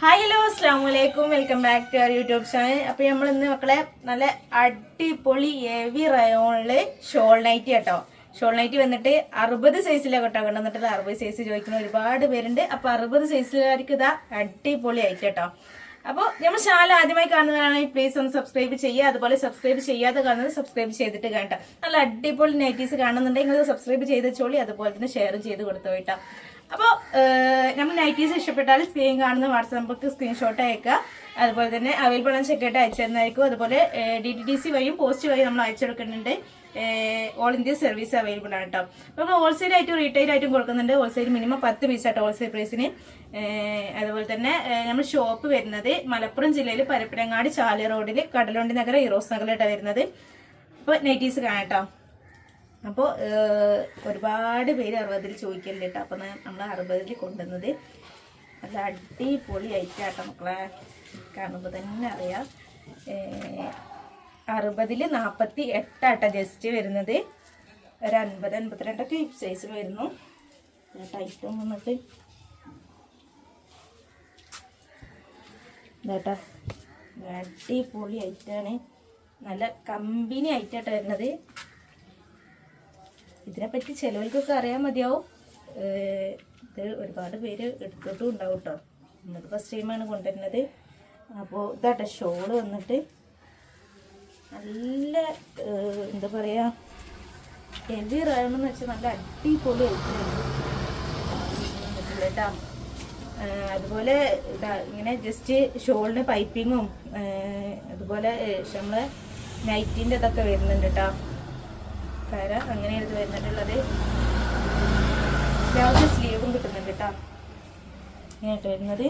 Hi hello അസ്സാം വലൈക്കും welcome back to our YouTube channel അപ്പോൾ നമ്മൾ ഇന്ന് മക്കളെ നല്ല അടിപൊളി ഹെവി റയോണിൽ ഷോൾ നൈറ്റ് കേട്ടോ. ഷോൾ നൈറ്റ് വന്നിട്ട് അറുപത് സൈസിലാണ് കേട്ടോ കൊണ്ടുവന്നിട്ടുള്ളത്. അറുപത് സൈസ് ചോദിക്കുന്ന ഒരുപാട് പേരുണ്ട്. അപ്പോൾ അറുപത് സൈസിലായിരിക്കും ഇതാ അടിപൊളി ആയിട്ട് കേട്ടോ. അപ്പോൾ നമ്മൾ ചാനൽ ആദ്യമായി കാണുന്നവരാണെങ്കിൽ പ്ലീസ് ഒന്ന് സബ്സ്ക്രൈബ് ചെയ്യുക. അതുപോലെ സബ്സ്ക്രൈബ് ചെയ്യാതെ കാണുന്നത് സബ്സ്ക്രൈബ് ചെയ്തിട്ട് കേട്ടോ നല്ല അടിപൊളി നൈറ്റീസ് കാണുന്നുണ്ടെങ്കിൽ സബ്സ്ക്രൈബ് ചെയ്ത് ചോളി അതുപോലെ തന്നെ ഷെയർ ചെയ്ത് കൊടുത്തു കേട്ടോ. അപ്പോൾ നമ്മൾ നൈറ്റീസ് ഇഷ്ടപ്പെട്ടാൽ സ്ക്രീൻ കാണുന്ന വാട്സാപ്പ് നമ്പർക്ക് സ്ക്രീൻഷോട്ട് അയക്കുക അതുപോലെ തന്നെ അവൈലബിൾ ആണ് ചെക്കായിട്ട് അയച്ചു തന്നായിരിക്കും അതുപോലെ ഡി ടി ഡി സി വഴിയും പോസ്റ്റ് വഴിയും നമ്മൾ അയച്ചു കൊടുക്കുന്നുണ്ട്. ഓൾ ഇന്ത്യ സർവീസ് അവൈലബിൾ ആണ് കേട്ടോ അപ്പോൾ നമ്മൾ ഹോൾസെയിൽ ആയിട്ടും റീറ്റെയിൽ ആയിട്ടും കൊടുക്കുന്നുണ്ട്. ഹോൾസെയിൽ മിനിമം പത്ത് പീസ് ആട്ടോ ഹോൾസെയിൽ പ്രൈസിന് അതുപോലെ തന്നെ നമ്മൾ ഷോപ്പ് വരുന്നത് മലപ്പുറം ജില്ലയിൽ പരപ്പനങ്ങാട് ചാല റോഡിൽ കടലുണ്ടി നഗരം ഇറോസ് നഗറിലായിട്ടാണ് വരുന്നത്. അപ്പോൾ നൈറ്റീസ് കാണാട്ടോ അപ്പോൾ ഒരുപാട് പേര് അറുപതിൽ ചോദിക്കലുണ്ട് കേട്ടോ. അപ്പോൾ നമ്മൾ അറുപതിൽ കൊണ്ടുവന്നത് നല്ല അടിപൊളി ഐറ്റാട്ടോ മക്കളെ. കാണുമ്പോൾ തന്നെ അറിയാം. അറുപതിൽ നാൽപ്പത്തി എട്ടാട്ടോ ജസ്റ്റ് വരുന്നത്. ഒരു അൻപത് അൻപത്തിരണ്ടൊക്കെ സൈസ് വരുന്നു. ടൈറ്റും വന്നിട്ട് ഇതാട്ടാ. അടിപൊളി ഐറ്റാണ് നല്ല കമ്പനി ഐറ്റാട്ടോ വരുന്നത്. ഇതിനെപ്പറ്റി ചിലവർക്കൊക്കെ അറിയാൻ മതിയാവും. ഇത് ഒരുപാട് പേര് എടുത്തിട്ടും ഉണ്ടാവും കേട്ടോ ഇന്നത്തെ ഫസ്റ്റ് ടൈമാണ് കൊണ്ടുവരുന്നത്. അപ്പോൾ ഇതാട്ടെ ഷോൾ വന്നിട്ട് നല്ല എന്താ പറയുക ഹെവി റയണെന്ന് വെച്ചാൽ നല്ല അടിപൊളി കേട്ടോ അതുപോലെ ഇങ്ങനെ ജസ്റ്റ് ഷോളിന് പൈപ്പിങ്ങും അതുപോലെ നമ്മളെ നൈറ്റിന്റെ ഇതൊക്കെ വരുന്നുണ്ട് കേട്ടോ കര അങ്ങനെയാണ് ഇത് വരുന്നിട്ടുള്ളത്. ബ്ലൗസ് സ്ലീവും കിട്ടുന്നുണ്ട് കേട്ടോ. ഇങ്ങനെയായിട്ട് വരുന്നത്.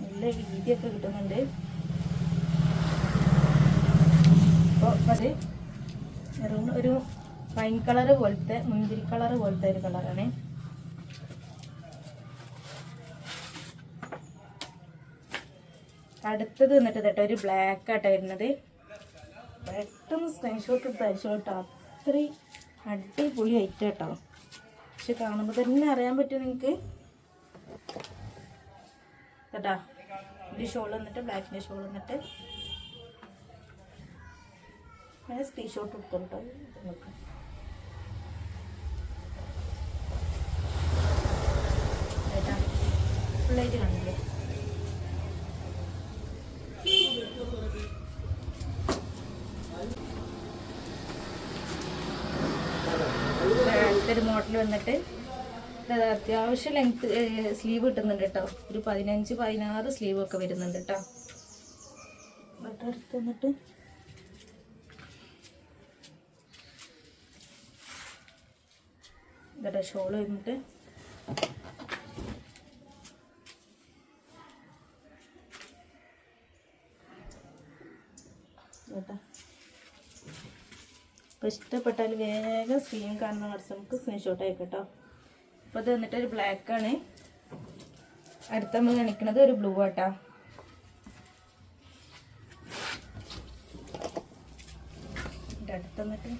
നല്ല വീതിയൊക്കെ കിട്ടുന്നുണ്ട്. അപ്പോൾ അത് വെറും ഒരു വൈൻ കളർ പോലത്തെ മുന്തിരി കളർ പോലത്തെ ഒരു കളറാണ്. അടുത്തത് വന്നിട്ട് കേട്ടോ ഒരു ബ്ലാക്ക് ആട്ടോ വരുന്നത്. പെട്ടെന്ന് സ്ക്രീൻഷോട്ട് എടുത്ത് കേട്ടോ. അത്രയും അടിപൊളി ഐറ്റം കേട്ടോ. പക്ഷെ കാണുമ്പോൾ തന്നെ അറിയാൻ പറ്റും നിങ്ങൾക്ക് കേട്ടാ. ഒരു ഷോൾ വന്നിട്ട് ബ്ലാക്കിന്റെ ഷോൾ വന്നിട്ട്. ഞാൻ സ്ക്രീൻഷോട്ട് എടുത്തു കേട്ടോ. നിങ്ങൾക്ക് കേട്ടാ. ഫുള്ളായിട്ട് കാണില്ലേ അടുത്തൊരു മോഡൽ വന്നിട്ട് അത്യാവശ്യം ലെങ്ത് സ്ലീവ് കിട്ടുന്നുണ്ട് കേട്ടോ ഒരു പതിനഞ്ച് പതിനാറ് സ്ലീവ് ഒക്കെ വരുന്നുണ്ട് കേട്ടോ ബട്ടർ അടുത്ത് വന്നിട്ട്. ഷോൾ വന്നിട്ട്. കേട്ടോ അപ്പോൾ ഇഷ്ടപ്പെട്ടാൽ വേഗം സ്ക്രീൻ കാണുന്ന വാട്സപ്പ് സ്ക്രീൻഷോട്ട് അയക്കട്ടോ അപ്പോൾ ഇത് വന്നിട്ട് ഒരു ബ്ലാക്ക് ആണ്. അടുത്ത നമ്മൾ കാണിക്കുന്നത് ഒരു ബ്ലൂ ആട്ടോ. അടുത്ത് വന്നിട്ട്.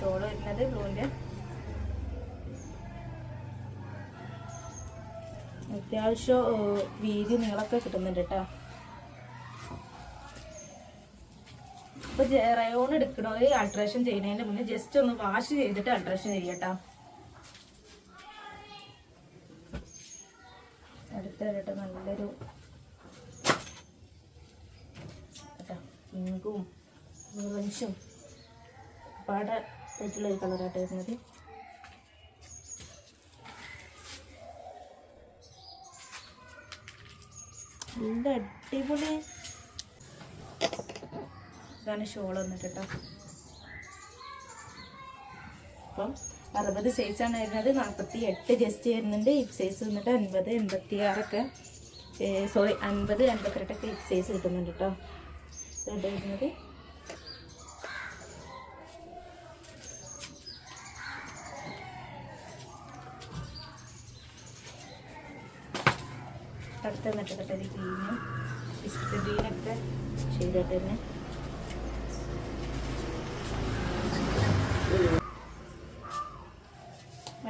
ഷോൾ വരുന്നത് ബ്ലൂവിന്റെ അത്യാവശ്യം വീതി നീളമൊക്കെ കിട്ടുന്നുണ്ട് കേട്ടോ അപ്പൊ റയോൺ എടുക്കണത് അൾട്രേഷൻ ചെയ്യുന്നതിന് മുന്നേ ജസ്റ്റ് ഒന്ന് വാഷ് ചെയ്തിട്ട് അൾട്രേഷൻ ചെയ്യട്ടോ അടുത്ത കേട്ടോ നല്ലൊരു പിങ്കും ഓറഞ്ചും പാടെ ആയിട്ടുള്ള ഒരു കളറായിട്ട് വരുന്നത്. നല്ല അടിപൊളി. ഇതാണ് ഷോൾ വന്നിട്ട് കേട്ടോ അപ്പം അറുപത് സൈസാണ് വരുന്നത്. നാൽപ്പത്തി എട്ട് ജസ്റ്റ് വരുന്നുണ്ട്. ഈ സൈസ് വന്നിട്ട് അൻപത് എൺപത്തി ആറൊക്കെ സോറി അൻപത് അൻപത്തിരണ്ടൊക്കെ ഈ സൈസ് കിട്ടുന്നുണ്ട് കേട്ടോ വരുന്നത്. അടുത്ത് നട്ടക്കട്ടെ ഒരു ഗ്രീന് പിസ്റ്റ് ഗ്രീനൊക്കെ ചെയ്തിട്ട് തന്നെ.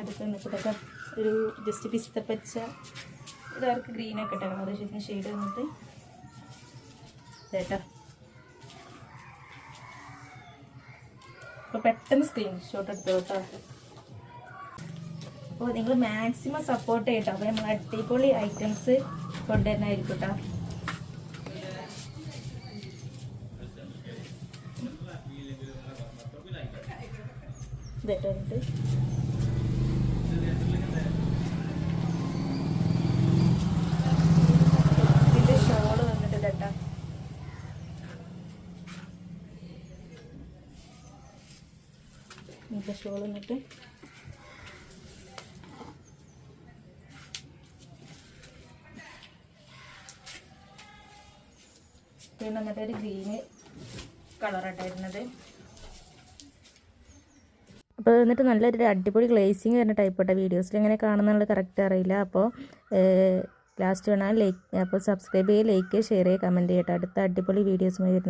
അടുത്ത് ഒരു ജസ്റ്റ് പിസ്തപ്പച്ച ഇതാർക്ക് ഇതവർക്ക് ഗ്രീനൊക്കെ ഇട്ടേ അത് ശരിക്കും ഷെയ്ഡ് വന്നിട്ട് ഇതേട്ടോ. അപ്പോൾ പെട്ടെന്ന് സ്ക്രീൻഷോട്ട് എടുത്തോട്ടോ. അപ്പോൾ നിങ്ങൾ മാക്സിമം സപ്പോർട്ട് ചെയ്യട്ടോ. അപ്പോൾ നമ്മൾ അടിപൊളി ഐറ്റംസ് കൊണ്ടുവരുന്നതായിരിക്കും കേട്ടോ ഇതേട്ടോ എന്നിട്ട് ഇതിന്റെ ഷോൾ വന്നിട്ട് ഇതേട്ടാ ഇതിന്റെ ഷോൾ വന്നിട്ട് പിന്നെ വന്നിട്ട് ഒരു ഗ്രീന് കളറായിട്ടായിരുന്നത് അപ്പോൾ എന്നിട്ട് നല്ലൊരു അടിപൊളി ഗ്ലേസിങ് വരുന്ന ടൈപ്പ് കേട്ടോ വീഡിയോസിൽ എങ്ങനെ കാണുന്നുള്ളത് കറക്റ്റ് അറിയില്ല. അപ്പോൾ ലാസ്റ്റ് വേണം ലൈക്ക് അപ്പോൾ സബ്സ്ക്രൈബ് ചെയ്യുക ലൈക്ക് ഷെയർ ചെയ്യുക കമന്റ് ചെയ്യട്ടെ അടുത്ത അടിപൊളി വീഡിയോസുമായി വരുന്നത്.